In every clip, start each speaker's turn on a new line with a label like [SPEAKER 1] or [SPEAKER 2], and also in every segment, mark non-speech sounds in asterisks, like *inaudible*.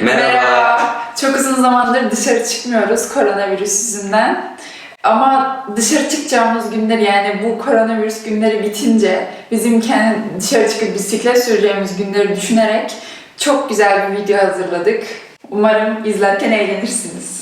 [SPEAKER 1] Merhaba.
[SPEAKER 2] Çok uzun zamandır dışarı çıkmıyoruz koronavirüs yüzünden. Ama dışarı çıkacağımız günler yani bu koronavirüs günleri bitince bizim kendi dışarı çıkıp bisiklet süreceğimiz günleri düşünerek çok güzel bir video hazırladık. Umarım izlerken eğlenirsiniz.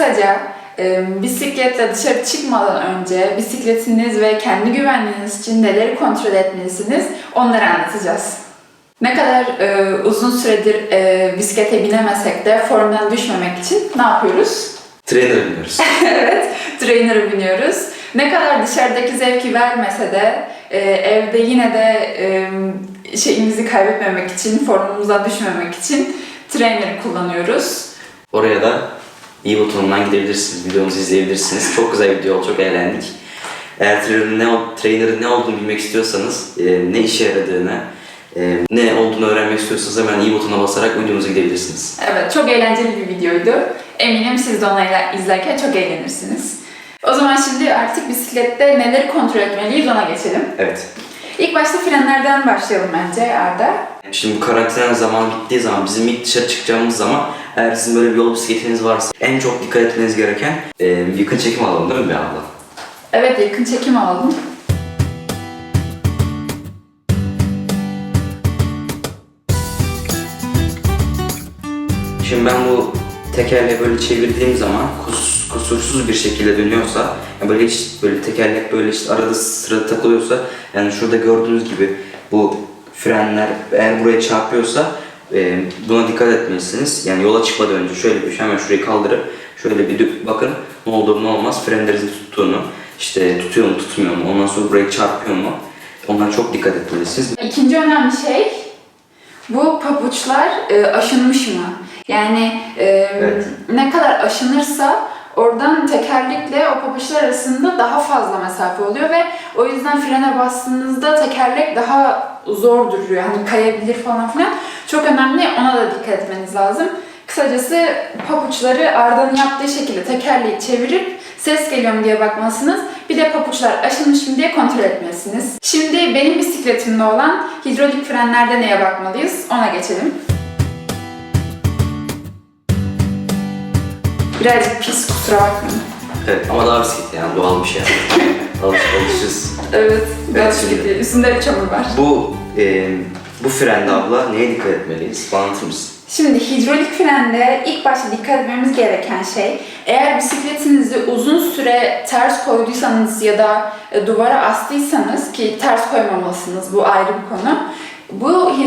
[SPEAKER 2] Kısaca e, bisikletle dışarı çıkmadan önce bisikletiniz ve kendi güvenliğiniz için neleri kontrol etmelisiniz onları anlatacağız. Ne kadar e, uzun süredir e, bisiklete binemesek de formdan düşmemek için ne yapıyoruz?
[SPEAKER 1] Trainer biniyoruz. *laughs*
[SPEAKER 2] evet, trainer'ı biniyoruz. Ne kadar dışarıdaki zevki vermese de e, evde yine de e, şeyimizi kaybetmemek için, formumuza düşmemek için trainer'ı kullanıyoruz.
[SPEAKER 1] Oraya da iyi butonundan gidebilirsiniz. Videomuzu izleyebilirsiniz. Çok güzel video oldu. Çok eğlendik. Eğer trainer'ın ne, trainer'ın ne olduğunu bilmek istiyorsanız, e, ne işe yaradığını, e, ne olduğunu öğrenmek istiyorsanız hemen iyi butona basarak videomuza gidebilirsiniz.
[SPEAKER 2] Evet, çok eğlenceli bir videoydu. Eminim siz de onu izlerken çok eğlenirsiniz. O zaman şimdi artık bisiklette neleri kontrol etmeliyiz ona geçelim.
[SPEAKER 1] Evet.
[SPEAKER 2] İlk başta frenlerden başlayalım bence Arda.
[SPEAKER 1] Şimdi bu karantina zamanı bittiği zaman, bizim ilk dışarı çıkacağımız zaman eğer sizin böyle bir yol bisikletiniz varsa en çok dikkat etmeniz gereken e, yakın çekim alalım değil mi bir abla?
[SPEAKER 2] Evet, yakın çekim alalım.
[SPEAKER 1] Şimdi ben bu tekerleği böyle çevirdiğim zaman kus, kusursuz bir şekilde dönüyorsa, yani böyle hiç böyle tekerlek böyle işte arada sırada takılıyorsa, yani şurada gördüğünüz gibi bu frenler eğer buraya çarpıyorsa e, buna dikkat etmelisiniz. Yani yola çıkmadan önce şöyle bir hemen şurayı kaldırıp şöyle bir bakın ne olur ne olmaz frenlerinizin tuttuğunu, işte tutuyor mu tutmuyor mu, ondan sonra buraya çarpıyor mu, ondan çok dikkat etmelisiniz.
[SPEAKER 2] İkinci önemli şey, bu pabuçlar e, aşınmış mı? Yani e,
[SPEAKER 1] Evet.
[SPEAKER 2] ne kadar aşınırsa oradan tekerlekle o pabuçlar arasında daha fazla mesafe oluyor ve o yüzden frene bastığınızda tekerlek daha zor duruyor. Hani kayabilir falan filan. Çok önemli. Ona da dikkat etmeniz lazım. Kısacası pabuçları Arda'nın yaptığı şekilde tekerleği çevirip ses geliyor mu diye bakmalısınız. Bir de pabuçlar aşınmış mı diye kontrol etmelisiniz. Şimdi benim bisikletimde olan hidrolik frenlerde neye bakmalıyız ona geçelim. Birazcık pis kusura bakmayın.
[SPEAKER 1] Evet ama daha bisiklet yani doğal *laughs* bir şey. Alış, alışırız.
[SPEAKER 2] Evet, biraz
[SPEAKER 1] şimdi-
[SPEAKER 2] gitti. Üstünde çamur var.
[SPEAKER 1] Bu e, bu frende abla neye dikkat etmeliyiz? Bana anlatır mısın?
[SPEAKER 2] Şimdi hidrolik frende ilk başta dikkat etmemiz gereken şey eğer bisikletinizi uzun süre ters koyduysanız ya da e, duvara astıysanız ki ters koymamalısınız bu ayrı bir konu.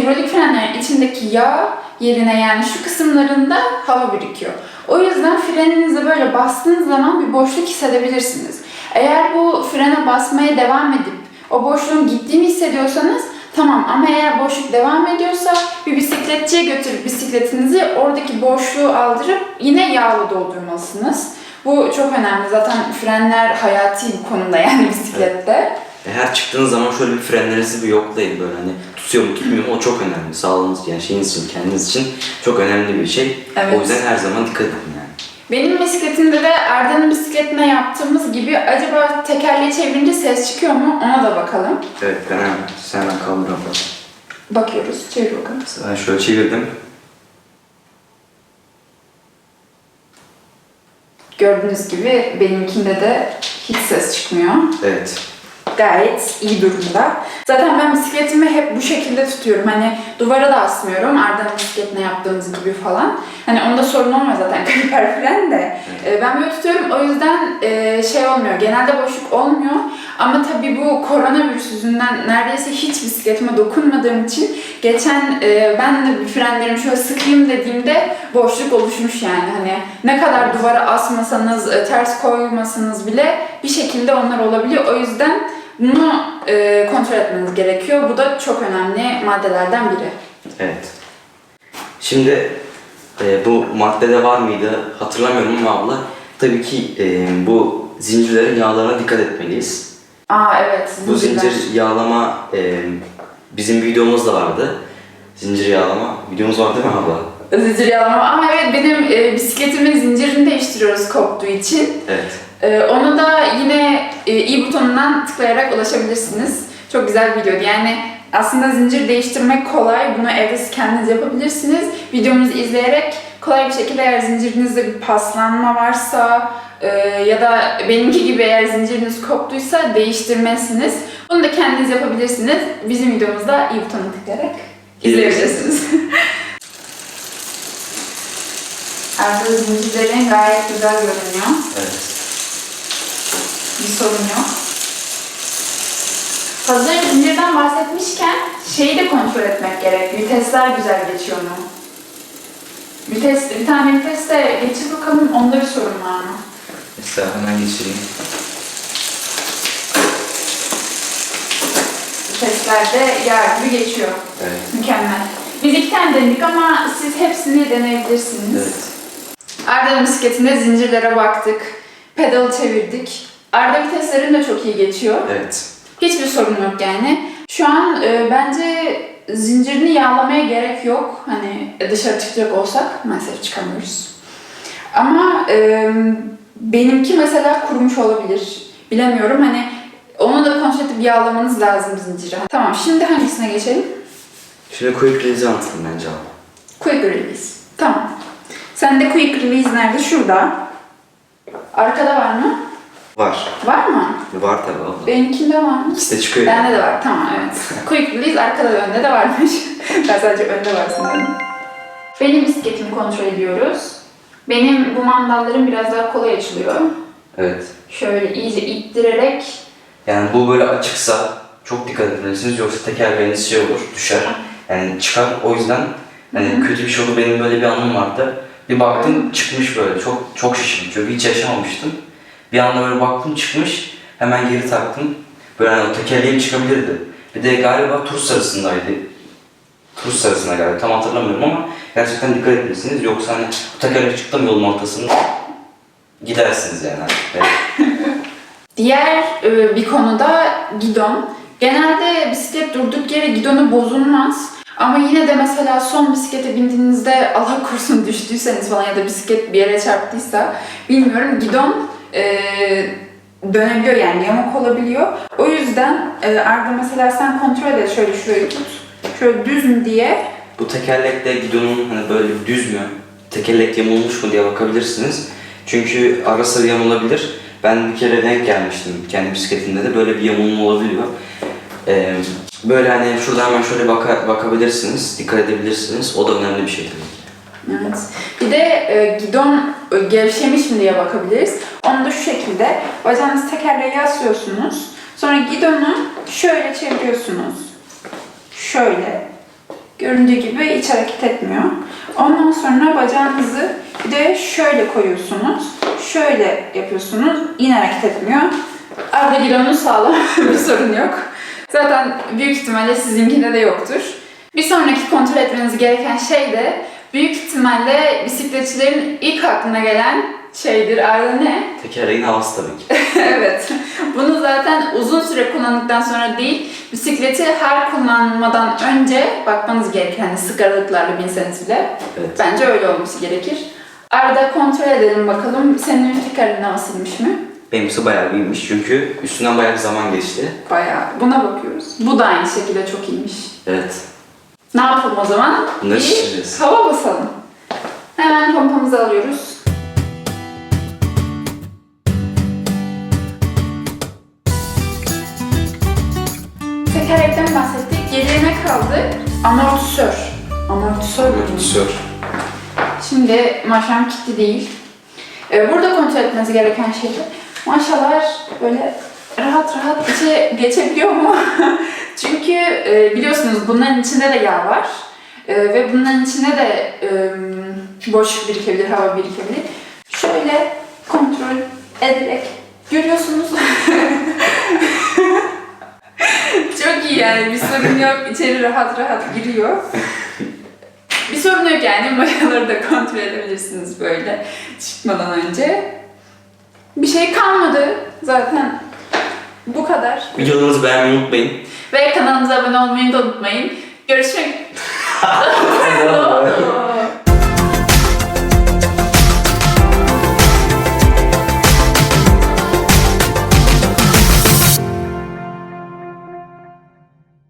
[SPEAKER 2] Hidrolik frenlerin içindeki yağ yerine yani şu kısımlarında hava birikiyor. O yüzden freninize böyle bastığınız zaman bir boşluk hissedebilirsiniz. Eğer bu frene basmaya devam edip o boşluğun gittiğini hissediyorsanız tamam ama eğer boşluk devam ediyorsa bir bisikletçiye götürüp bisikletinizi oradaki boşluğu aldırıp yine yağla doldurmalısınız. Bu çok önemli. Zaten frenler hayati bir konumda yani bisiklette.
[SPEAKER 1] E, Her çıktığınız zaman şöyle bir frenlerinizi bir yoklayın böyle hani tutuyor mu tutmuyor mu o çok önemli. Sağlığınız yani şeyiniz için kendiniz için çok önemli bir şey.
[SPEAKER 2] Evet.
[SPEAKER 1] O yüzden her zaman dikkat edin yani.
[SPEAKER 2] Benim bisikletimde de Arda'nın bisikletine yaptığımız gibi acaba tekerleği çevirince ses çıkıyor mu ona da bakalım.
[SPEAKER 1] Evet ben hemen, sen hemen kaldır abla.
[SPEAKER 2] Bakıyoruz. Çevir bakalım.
[SPEAKER 1] Ben şöyle çevirdim.
[SPEAKER 2] Gördüğünüz gibi benimkinde de hiç ses çıkmıyor.
[SPEAKER 1] Evet.
[SPEAKER 2] Gayet iyi durumda. Zaten ben bisikletimi hep bu şekilde tutuyorum. Hani duvara da asmıyorum. Arda'nın bisikletine yaptığımız gibi falan. Hani onda sorun olmuyor zaten *laughs* kaliper falan de. Ee, ben böyle tutuyorum. O yüzden e, şey olmuyor. Genelde boşluk olmuyor. Ama tabii bu koronavirüs yüzünden neredeyse hiç bisikletime dokunmadığım için geçen e, ben de bir frenlerimi şöyle sıkayım dediğimde boşluk oluşmuş yani. Hani ne kadar duvara asmasanız, e, ters koymasanız bile bir şekilde onlar olabiliyor. O yüzden bunu e, kontrol etmeniz gerekiyor. Bu da çok önemli maddelerden biri.
[SPEAKER 1] Evet. Şimdi e, bu maddede var mıydı hatırlamıyorum ama abla tabii ki e, bu zincirlerin yağlarına dikkat etmeliyiz.
[SPEAKER 2] Aa evet.
[SPEAKER 1] Bu
[SPEAKER 2] zincirler.
[SPEAKER 1] zincir yağlama e, bizim videomuz da vardı. Zincir yağlama videomuz vardı değil mi abla?
[SPEAKER 2] Zincir yağlama. Aa evet benim e, bisikletimin zincirini değiştiriyoruz koptuğu için.
[SPEAKER 1] Evet.
[SPEAKER 2] Ee, onu da yine e, i butonundan tıklayarak ulaşabilirsiniz. Çok güzel bir videoydu. Yani aslında zincir değiştirmek kolay. Bunu evde siz kendiniz yapabilirsiniz. Videomuzu izleyerek kolay bir şekilde eğer zincirinizde bir paslanma varsa e, ya da benimki gibi eğer zinciriniz koptuysa değiştirmezsiniz. Bunu da kendiniz yapabilirsiniz. Bizim videomuzda i butonuna tıklayarak izleyebilirsiniz. Arkada zincirlerin gayet güzel görünüyor.
[SPEAKER 1] Evet.
[SPEAKER 2] Bir sorun yok. Hazır zincirden bahsetmişken şeyi de kontrol etmek gerek. Vitesler güzel geçiyor mu? Vites, bir tane vites de geçir bakalım onda bir sorun var mı?
[SPEAKER 1] Mesela hemen geçireyim.
[SPEAKER 2] Vitesler de yer gibi geçiyor.
[SPEAKER 1] Evet.
[SPEAKER 2] Mükemmel. Biz iki tane denedik ama siz hepsini deneyebilirsiniz.
[SPEAKER 1] Evet.
[SPEAKER 2] Arda'nın bisikletinde zincirlere baktık. Pedal çevirdik. Arda viteslerin de çok iyi geçiyor.
[SPEAKER 1] Evet.
[SPEAKER 2] Hiçbir sorun yok yani. Şu an e, bence zincirini yağlamaya gerek yok. Hani dışarı çıkacak olsak maalesef çıkamıyoruz. Ama e, benimki mesela kurumuş olabilir. Bilemiyorum hani onu da kontrol edip yağlamanız lazım zinciri. Tamam şimdi hangisine geçelim?
[SPEAKER 1] Şimdi quick release'i anlatayım bence abi.
[SPEAKER 2] Quick release. Tamam. Sende quick release nerede? Şurada. Arkada var mı?
[SPEAKER 1] Var.
[SPEAKER 2] Var mı?
[SPEAKER 1] Var tabii abla.
[SPEAKER 2] Benimkinde var mı?
[SPEAKER 1] İkisi de çıkıyor.
[SPEAKER 2] Bende de var, tamam evet. *laughs* Quick release arkada ve önde de varmış. *laughs* ben sadece önde var sanırım. Benim bisikletimi kontrol ediyoruz. Benim bu mandallarım biraz daha kolay açılıyor.
[SPEAKER 1] Evet.
[SPEAKER 2] Şöyle iyice ittirerek
[SPEAKER 1] Yani bu böyle açıksa çok dikkat etmelisiniz yoksa tekerleğiniz şey olur, düşer. Yani çıkar. O yüzden hani kötü bir şey oldu. Benim böyle bir anım vardı. Bir baktım çıkmış böyle. Çok çok şaşırdım çünkü hiç yaşamamıştım. Bir anda böyle baktım çıkmış. Hemen geri taktım. Böyle hani o tekerleğim çıkabilirdi. Bir de galiba tur sarısındaydı. Tur sarısına galiba. Tam hatırlamıyorum ama gerçekten dikkat etmelisiniz. Yoksa hani o tekerlek çıktı mı yolun ortasında gidersiniz yani. Evet. *laughs*
[SPEAKER 2] Diğer e, bir konuda gidon. Genelde bisiklet durduk yere gidonu bozulmaz. Ama yine de mesela son bisiklete bindiğinizde Allah korusun düştüyseniz falan ya da bisiklet bir yere çarptıysa bilmiyorum gidon e, dönebiliyor yani yamuk olabiliyor. O yüzden e, Arda mesela sen kontrol et şöyle şurayı tut. Şöyle düz mü diye.
[SPEAKER 1] Bu tekerlekte gidonun hani böyle düz mü, tekerlek yamulmuş mu diye bakabilirsiniz. Çünkü ara sıra yamulabilir. Ben bir kere denk gelmiştim kendi bisikletimde de böyle bir yamulma olabiliyor. Ee, böyle hani şurada hemen şöyle baka, bakabilirsiniz, dikkat edebilirsiniz. O da önemli bir şey tabii.
[SPEAKER 2] Evet. Bir de e, gidon e, gevşemiş mi diye bakabiliriz. Onu da şu şekilde bacağınızı tekerleğe yaslıyorsunuz. Sonra gidonu şöyle çeviriyorsunuz. Şöyle. Göründüğü gibi hiç hareket etmiyor. Ondan sonra bacağınızı bir de şöyle koyuyorsunuz. Şöyle yapıyorsunuz. Yine hareket etmiyor. Arada gidonun sağlam *laughs* bir sorun yok. Zaten büyük ihtimalle sizinkinde de yoktur. Bir sonraki kontrol etmeniz gereken şey de büyük ihtimalle bisikletçilerin ilk aklına gelen şeydir. Arda ne? *laughs*
[SPEAKER 1] Tekerleğin havası tabii ki.
[SPEAKER 2] evet. Bunu zaten uzun süre kullandıktan sonra değil, bisikleti her kullanmadan önce bakmanız gerekir. Hani sık aralıklarla binseniz bile.
[SPEAKER 1] Evet.
[SPEAKER 2] Bence öyle olması gerekir. Arada kontrol edelim bakalım. Senin tekerin havasıymış mı?
[SPEAKER 1] Benimkisi bayağı iyiymiş çünkü üstünden bayağı bir zaman geçti.
[SPEAKER 2] Bayağı. Buna bakıyoruz. Bu da aynı şekilde çok iyiymiş.
[SPEAKER 1] Evet.
[SPEAKER 2] Ne yapalım o zaman?
[SPEAKER 1] Bunları
[SPEAKER 2] Bir hava basalım. Hemen pompamızı alıyoruz. Tekerlekten bahsettik. Geriye ne kaldı? Amortisör. Amortisör.
[SPEAKER 1] Amortisör.
[SPEAKER 2] Şimdi maşam kilitli değil. Ee, burada kontrol etmeniz gereken şey de maşalar böyle rahat rahat içe geçebiliyor mu? *laughs* Çünkü e, biliyorsunuz bunların içinde de yağ var. E, ve bunların içinde de e, boşluk birikebilir, hava birikebilir. Şöyle kontrol ederek görüyorsunuz. *laughs* Çok iyi yani bir sorun yok. İçeri rahat rahat giriyor. Bir sorun yok yani. Mayaları da kontrol edebilirsiniz böyle çıkmadan önce. Bir şey kalmadı zaten. Kadar.
[SPEAKER 1] Videolarımızı beğenmeyi unutmayın.
[SPEAKER 2] Ve kanalımıza abone olmayı da unutmayın. Görüşmek *laughs* *laughs*